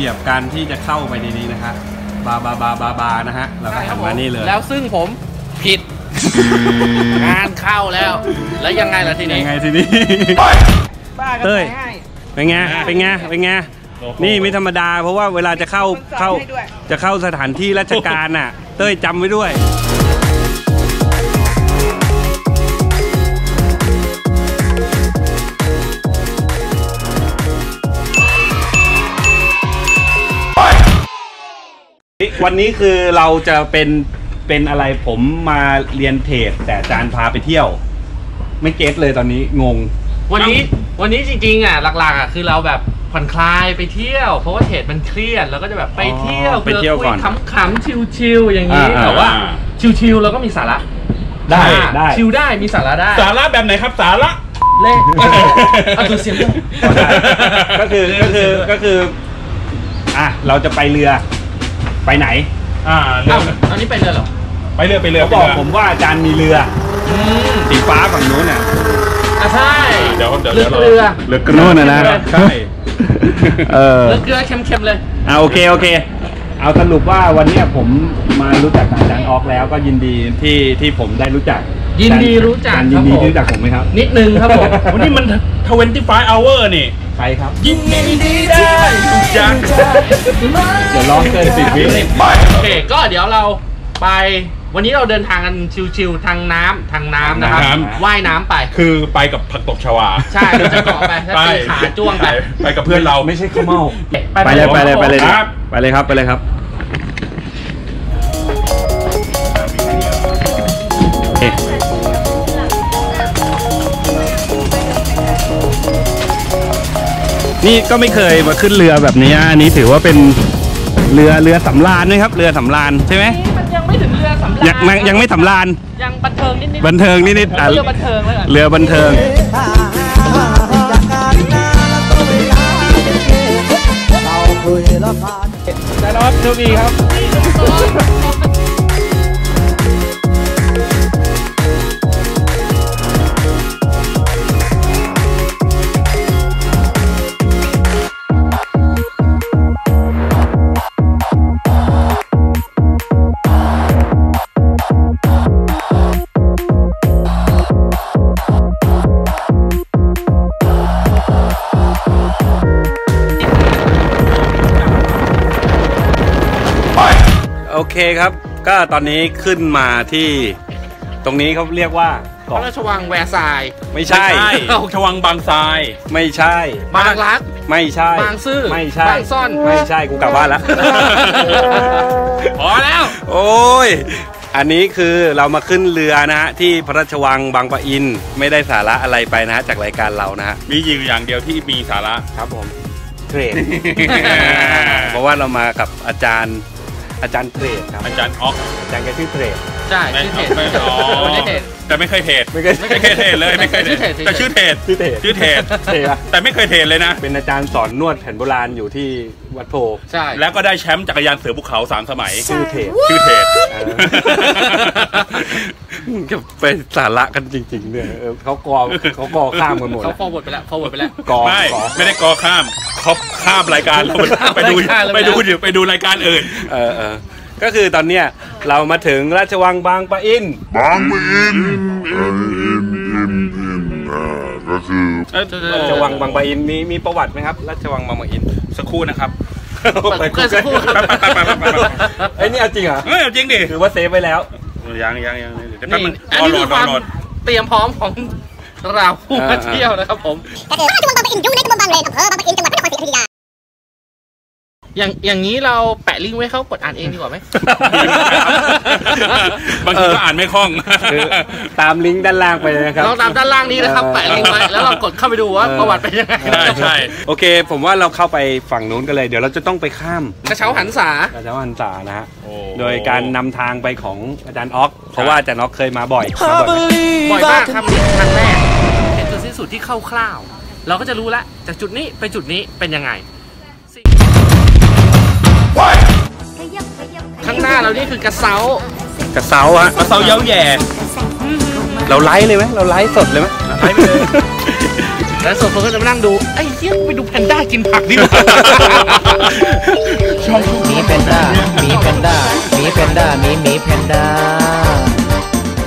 บียบการที่จะเข้าไปในนี้นะฮะบาบาบาบาบานะฮะเราก็หันมานี่เลยแล้วซึ่งผมผิด งานเข้าแล้ว แล้วยังไงล่ะทีนี้ยังไงทีนี้บ้าก็เต้ยใส่ให้เป็นไงเป็นไงเป็นไงโอ้โหนี่ไม่ธรรมดา เพราะว่าเวลาจะเข้ามันสอนเข้าให้ด้วยจะเข้าสถานที่ราชการน่ะ เต้ยจำไว้ด้วย วันนี้คือเราจะเป็นเป็นอะไรผมมาเรียนเทรดแต่อาจารย์พาไปเที่ยว ไม่เก็ตเลยตอนนี้งง วันนี้วันนี้จริงๆอะหลักๆอะคือเราแบบผ่อนคลายไปเที่ยว เพราะว่าเทรดมันเครียดเราก็จะแบบไปเที่ยวอ๋อไปเที่ยวก่อนผื่คุขำๆชิลๆอย่างนี้อ่าแต่ว่าอ่า ชิลๆเราก็มีสาระได้อ่าได้ ชิลได้มีสาระได้สาระแบบไหนครับสาระ เล่เอาตัวเสียงด้วย ก็คือก็คือก็คือ อะ เราจะไปเรือ ไปไหนอ่าเรืเอ้าอตอนนี้ไปเรือเหรอไปเรือไปเรือเขาบอกไปรืผมว่าอาจารย์มีเรืออืมสีฟ้าฝั่งนู้นน่ะอะใช่เดี๋ยวเดี๋ยวเรือเดี๋ยวเรือเรือกระนู้นน่ะนะใช่เออเรือเกลือเค็มๆเลยอะโอเคโอเค เอาสรุปว่าวันเนี้ยผมมารู้จักกับอาจารย์ออกแล้วก็ยินดีที่ที่ผมได้รู้จัก ยินดีรู้จักอาจารย์คยิรับนดีผมที่รู้จักผมไหมครับ นิดนึงครับผม วันนี้มัน 25 hour นี่ ใครครับ ยินดีได้ทุกอย่างเดี๋ยวร้องเกินสิบวิโอเค ก็เดี๋ยวเราไปวันนี้เราเดินทางกันชิวๆทางน้ำทางน้ำนะครับว่ายน้ำไป คือไปกับผักตบชวา ใช่เราจะเกาะไปแล้วตีขาจ้วงไป ไปกับเพื่อนเราไม่ใช่ข้าวเม่าไปไปเลยไปเลยไปเลยครับไปเลยครับไปเลยครับ นี่ก็ไม่เคยมาขึ้นเรือแบบนี้อันนี้ถือว่าเป็นเรือเรือสำราญนะครับ เรือสำราญใช่ไหมนี่มันยังไม่ถึงเรือสำราญยังยังยังไม่สำราญยังบันเทิงนิดๆบันเทิงนิดๆอะเรือบันเทิงแล้วกันเรือบันเทิงได้รอบโชคดีครับ อเคครับ ก็ตอนนี้ขึ้นมาที่ตรงนี้เขาเรียกว่าพเกาะระราชวังแวร์ซายน์ไม่ใช่ใช่ ชวังบางทราย ไม่ใช่ บางรัก ไม่ใช่ บางซื่อไม่ใช่ บางซ่อน ไม่ใช่กูกลับบ้านแล้ว พอแล้ว โอ้ย อันนี้คือเรามาขึ้นเรือนะฮะ ที่พระราชวังบางปะอิน ไม่ได้สาระอะไรไปนะฮะ จากรายการเรานะฮะ มีอยู่อย่างเดียวที่มีสาระ ครับผม เทรด เพราะว่าเรามากับอาจารย์ อาจารย์เทรดครับอาจารย์ออกอาจารย์แกชื่อเทรดใช่ไม่ชื่อเทไม่ศอ๋อไม่ได้เทศแต่ไม่เคยเทรดไม่เคยไม่เคยเทรดเลยไม่เคยเทรดชื่อเทรดแต่ชื่อเทรดชื่อเทรดชื่อเทรดเทรดอะแต่ไม่เคยเทรดเลยนะ เป็นอาจารย์สอนนวดแผนโบราณอยู่ที่วัดโพใช่แล้วก็ได้แชมป์จักรยานเสือภูเขาสามสมัยชื่อเทรดชื่อเทรด เออมึงจะไปสาระกันจริง ๆ เนี่ยเออเขากอเขากอข้ามกันหมดเขาอะฟอร์เวิร์ดไปแล้วฟอร์เวิร์ดไปแล้วกอไม่กอไม่ได้กอข้ามเขาข้ามรายการเราไปดูข้ามรายการเลยไปดูเดี๋ยวไปดูรายการอื่น เออเออก็คือตอนเนี้ยเรามาถึงราชวังบางปะอิน บางปะอินเอ่ออินอินอินอ่าก็คือราชวังบางปะอินมีมีประวัติไหมครับ ราชวังบางปะอินสักครู่นะครับเปิดเกินสักครู่ครับไปไปไปไปไปไอ้ยนี่เอาจริงเหรอเฮ้ยเอาจริงดิถือว่าเซฟไว้แล้ว ยังยังยังเดี๋ยวแป๊บนี่นึงอันรอนี้รคืออความรอเตรียมพร้อมของเราผู้มาอ่าเที่ยวนะครับผม ก็คือ อย่างอย่างนี้เราแปะลิงก์ไว้เขากดอ่านเองดีกว่าไหม บางทีก็อ่านไม่คล่อง คือตามลิงก์ด้านล่างไปเลยนะครับ ลองตามด้านล่างนี้นะครับ แปะลิงก์ไว้แล้วเรากดเข้าไปดูว่าประวัติเป็นยังไงใช่ใช่ โอเค ผมว่าเราเข้าไปฝั่งนู้นกันเลย เดี๋ยวเราจะต้องไปข้ามกระเช้าหันษาราชวังษานะฮะโอ้โดยการนำทางไปของอาจารย์ออก เพราะว่าอาจารย์ออกเคยมาบ่อยมาบ่อยบ่อยมากครับนี่ครั้งแรกเห็นจุดสิ้นสุดที่คร่าวๆเราก็จะรู้แล้วจากจุดนี้ไปจุดนี้เป็นยังไงสิ่ง เรานี่คือกระเซ้ากระเซ้าฮะมาเซาเย้าแย่เราไลฟ์เลยไหมเราไลฟ์สดเลยไหมไลฟ์ไปเลยแล้วส่วนคนก็จะมานั่งดูไอ้เหี้ยไปดูแพนด้ากินผักดีกว่าหมีแพนด้าหมีแพนด้าหมีแพนด้าหมีหมีแพนด้า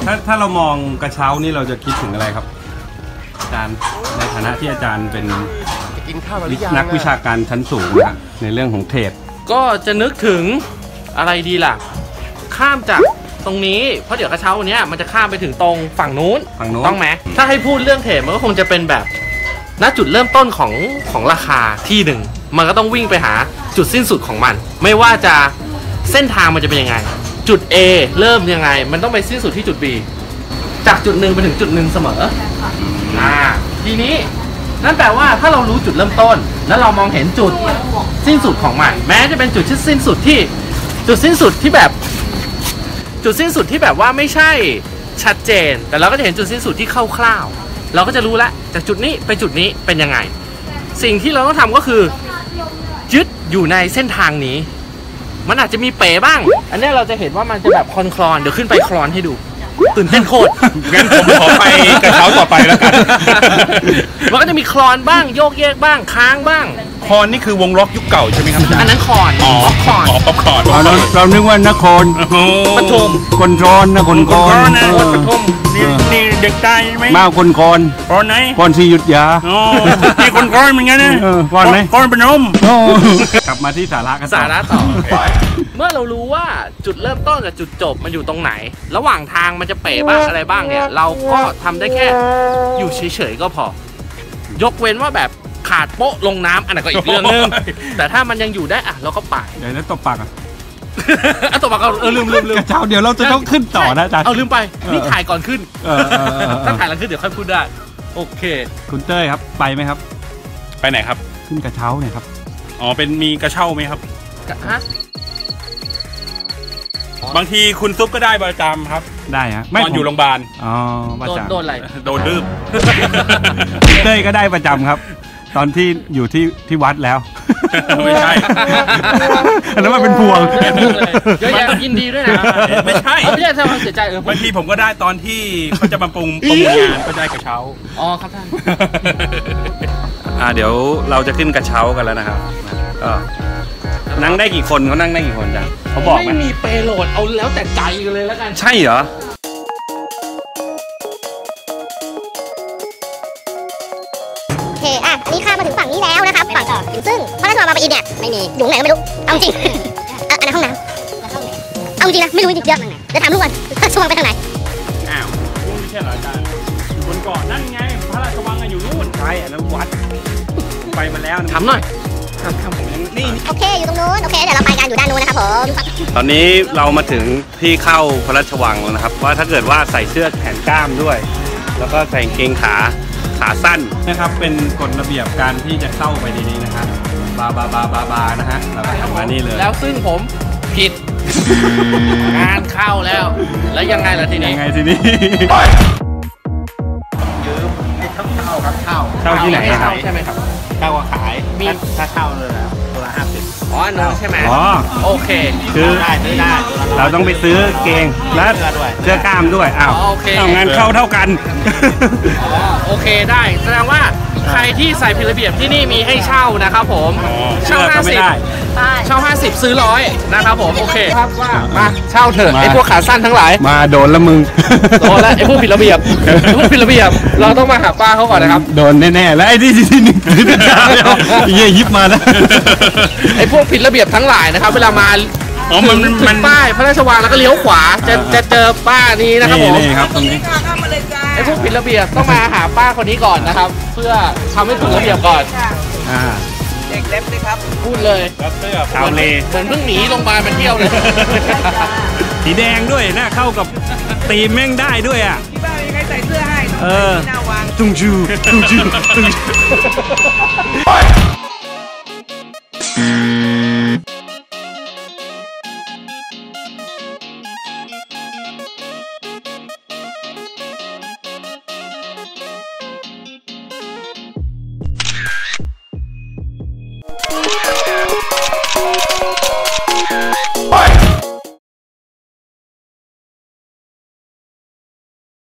ถ้าถ้าเรามองกระเช้านี่เราจะคิดถึงอะไรครับอาจารย์ในฐานะที่อาจารย์เป็นนักวิชาการชั้นสูงนะในเรื่องของเทรดก็จะนึกถึง อะไรดีล่ะ ข้ามจากตรงนี้ เพราะเดี๋ยวกระเช้าเนี้ยมันจะข้ามไปถึงตรงฝั่งนู้นฝั่งนู้น ต้องไหมถ้าให้พูดเรื่องเทรดมันก็คงจะเป็นแบบณจุดเริ่มต้นของของราคาที่หนึ่งมันก็ต้องวิ่งไปหาจุดสิ้นสุดของมัน ไม่ว่าจะเส้นทางมันจะเป็นยังไง จุด A เริ่มยังไง มันต้องไปสิ้นสุดที่จุด B จากจุดหนึ่งไปถึงจุดหนึ่งเสมออ่าทีนี้นั่นแปลว่าถ้าเรารู้จุดเริ่มต้น แล้วเรามองเห็นจุดสิ้นสุดของมัน แม้จะเป็นจุดที่สิ้นสุดที่ จุดสิ้นสุดที่แบบ จุดสิ้นสุดที่แบบว่าไม่ใช่ชัดเจน แต่เราก็จะเห็นจุดสิ้นสุดที่คร่าวๆเราก็จะรู้แล้วจากจุดนี้ไปจุดนี้เป็นยังไง สิ่งที่เราต้องทำก็คือยึดอยู่ในเส้นทางนี้ มันอาจจะมีเป๋บ้าง อันเนี้ยเราจะเห็นว่ามันจะแบบคลอนคลอนๆเดี๋ยวขึ้นไปคลอนให้ดู ตื่นเต้นโคตรงั้นผมขอไปกระเช้าต่อไปแล้วกัน มันก็จะมีคลอนบ้างโยกเยกบ้างค้างบ้าง คอนนี่คือวงล็อกยุคเก่าใช่ไหมครับอาจารย์อันนั้นคลอนอ๋อป๊อปคอร์นอ๋อป๊อปคอร์นเราเรานึกว่านครโอ้โหปฐมคนร้อนนะคนกรนะเออปฐมนี่นี่เด็กใต้ไหมมาคนกรคอนไหนกรสีหยุดยา อ๋อนี่คนคอนเหมือนกันนะเออคอนไหมคอนพนม โอ้กลับมาที่สาระกันต่อสาระต่อ เมื่อเรารู้ว่าจุดเริ่มต้นกับจุดจบมันอยู่ตรงไหน ระหว่างทางมันจะเป๋บ้างอะไรบ้างเนี่ย เราก็ทำได้แค่อยู่เฉยๆก็พอ ยกเว้นว่าแบบ ขาดโป๊ะลงน้ำอันนั้นก็อีกเรื่องนึงแต่ถ้ามันยังอยู่ได้อะเราก็ไปเดี๋ยวนะตบปากอะอะตัวมาก็เออลืมลืมลืมกระเช้าเดี๋ยวเราจะต้องขึ้นต่อนะอาจารย์เอาลืมไปเออนี่ถ่ายก่อนขึ้นเออเออเออเอถ้าอถ่ายหลังขึ้นเดี๋ยวค่อยพูดได้ โอเค คุณเต้ยครับไปไหมครับ ไปไหนครับ ขึ้นกระเช้าเนี่ยครับอ๋อเป็นมีกระเช้าไหมครับฮะบางทีคุณซุปก็ได้ประจำครับ ได้ฮะตอนอยู่โรงพยาบาลอ๋อประโดนจำโดนอะไรโดนดื้อคุณเต้ยก็ได้ประจำครับ ตอนที่อยู่ที่ที่วัดแล้ว ไม่ใช่ อันนั้นมันเป็นพวงเป็นพวงเลยเยอะแยะยินดีด้วยนะไม่ใช่เอาไม่ใช่ทำความเสียใจเออบางทีผมก็ได้ตอนที่เขาจะมาปรุงปรุงงานก็ได้กระเช้าอ๋อครับท่านอ่าเดี๋ยวเราจะขึ้นกระเช้ากันแล้วนะครับก็นั่งได้กี่คนเขานั่งได้กี่คนจังเขาบอกไหมไม่มีเปโหลดเอาแล้วแต่ใจกันเลยแล้วกัน ใช่เหรอ เค อะอันนี้ข้ามมาถึงฝั่งนี้แล้วนะครับ ฝั่งต่อซึ่งพระราชวังบางปะอินเนี่ย ไม่มี อยู่ไหนก็ไม่รู้ เอาจริง เอออันนั้นห้องน้ำเอาจริงนะ ไม่รู้จริงเดี๋ยวเดี๋ยวถามลูกก่อนพระราชวังไปทางไหน อ้าวไม่ใช่เหรออาจารย์อยู่บนเกาะนั่นไง พระราชวังอะอยู่นู่นใช่อันนั้นวัด ไปมาแล้วนะถามหน่อยนี่โอเค อยู่ตรงนู้น โอเค เดี๋ยวเราไปกันอยู่ด้านนู้นนะครับผม ตอนนี้เรามาถึงที่เข้าพระราชวังแล้วนะครับ ว่าถ้าเกิดว่าใส่เสื้อแขนกล้ามด้วย แล้วก็ใส่กางเกงขา ขาสั้นนะครับ เป็นกฎระเบียบการที่จะเข้าไปในนี้นะฮะบาบาบาบาบานะฮะแล้วก็ทำมานี่เลยแล้วซึ่งผมผิด งานเข้าแล้ว แล้วยังไงล่ะทีนี้ยังไงทีนี้เช่าที่ไหนให้นะครัเช่าบใช่ไหมครับเช่าก็ขายมีถ้าเช่าเลยนะตัวละห้าสิบอ๋ออันนู้นใช่ไหมอ๋อโอเคคือได้ซื้อได้ตัวละเราต้องไปซื้อเกงและเสื้อด้วยเสื้อกล้ามด้วยอ้าวอ๋อโอเคเอางานเข้าเท่ากันอ๋อโอเคได้ แสดงว่าใครที่ใส่ผิดระเบียบที่นี่มีให้เช่านะครับผมเสื้เช่าอก็ไม่ได้ 50เช่า50 ซื้อร้อยนะครับผมโอเคครับว่ามาเช่าเถอะมา ไอ้พวกขาสั้นทั้งหลายมาโดนละมึง โดนแล้วไอ้พวกผิดระเบียบไอ้พวกผิดระเบียบ เราต้องมาหาป้าเขาก่อนนะครับโดนแน่ๆแล้วไอ้ที่ที่ที่นี่เยี่ยยิบมาแล้วไอ้พวกผิดระเบียบทั้งหลายนะครับ เวลามาอ๋อมันถึงมัน ป้ายพระราชวังแล้วก็เลี้ยวขวาจะจะเจอป้านี้นะครับผม นี่ครับตรงนี้ ไอ้พวกผิดระเบียบต้องมาหาป้าคนนี้ก่อนนะครับ เพื่อทำให้ถูกระเบียบก่อนอ่าพูดเลยรับเสื้อชาวเลเหมือนเพิ่งหนีโรงพยาบาลมาเที่ยวเลยสีแดงด้วยนะเข้ากับตีมแม่งได้ด้วยอะ ที่บ้านมีใครใส่เสื้อให้เออหน้าวางจุงจูจุงจูจุงจู